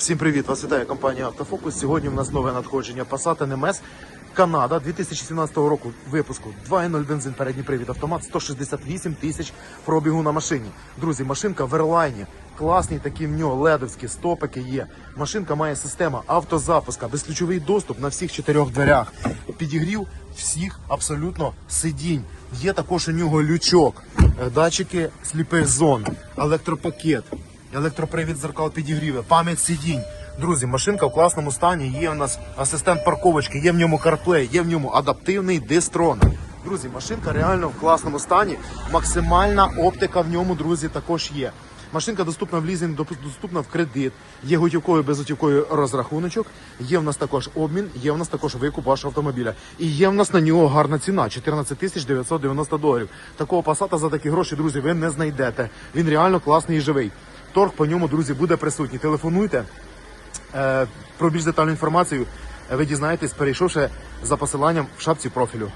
Всім привіт! Вас вітає компанія Автофокус. Сьогодні у нас нове надходження Passat NMS Канада 2017 року випуску 2.0 бензин, передній привід автомат, 168 тисяч пробігу на машині. Друзі, машинка в ерлайні. Класні такі в нього ледовські стопики є. Машинка має система автозапуска, безключовий доступ на всіх чотирьох дверях. Підігрів всіх абсолютно сидінь. Є також у нього лючок, е, датчики сліпих зон, електропакет. Електропривід зеркал підігріви, пам'ять сидінь. Друзі, машинка в класному стані. Є у нас асистент парковочки, є в ньому CarPlay, є в ньому адаптивний дистрон. Друзі, машинка реально в класному стані. Максимальна оптика в ньому, друзі, також є. Машинка доступна в лізинг, доступна в кредит. Є готівковий, безготівковий розрахуночок. Є в нас також обмін, є в нас також викуп вашого автомобіля. І є в нас на нього гарна ціна 14 тисяч 990 доларів. Такого пасата за такі гроші, друзі, ви не знайдете. Він реально класний і живий. Торг по ньому, друзі, буде присутній. Телефонуйте. Е, Про більш детальну інформацію ви дізнаєтесь, перейшовши за посиланням в шапці профілю.